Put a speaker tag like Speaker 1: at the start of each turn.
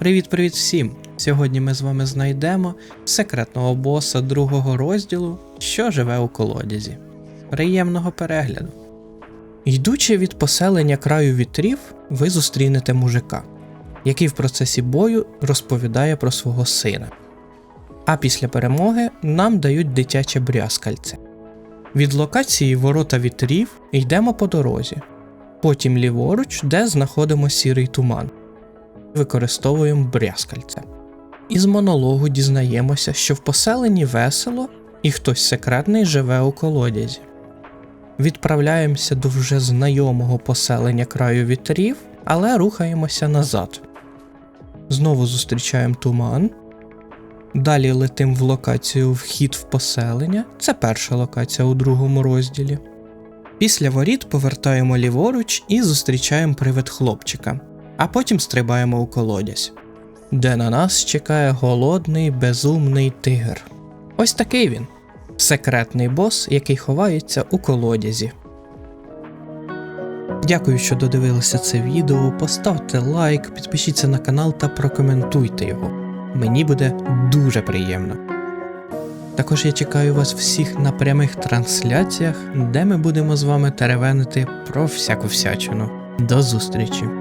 Speaker 1: Привіт-привіт всім! Сьогодні ми з вами знайдемо секретного боса другого розділу, що живе у колодязі. Приємного перегляду. Йдучи від поселення краю вітрів, ви зустрінете мужика, який в процесі бою розповідає про свого сина. А після перемоги нам дають дитяче брязкальце. Від локації Ворота вітрів йдемо по дорозі, потім ліворуч, де знаходимо сірий туман використовуємо брязкальце. Із монологу дізнаємося, що в поселенні весело і хтось секретний живе у колодязі. Відправляємося до вже знайомого поселення краю вітрів, але рухаємося назад. Знову зустрічаємо туман. Далі летим в локацію Вхід в поселення. Це перша локація у другому розділі. Після воріт повертаємо ліворуч і зустрічаємо привид хлопчика а потім стрибаємо у колодязь, де на нас чекає голодний безумний тигр. Ось такий він секретний бос, який ховається у колодязі. Дякую, що додивилися це відео. Поставте лайк, підпишіться на канал та прокоментуйте його. Мені буде дуже приємно. Також я чекаю вас всіх на прямих трансляціях, де ми будемо з вами теревенити про всяку всячину. До зустрічі!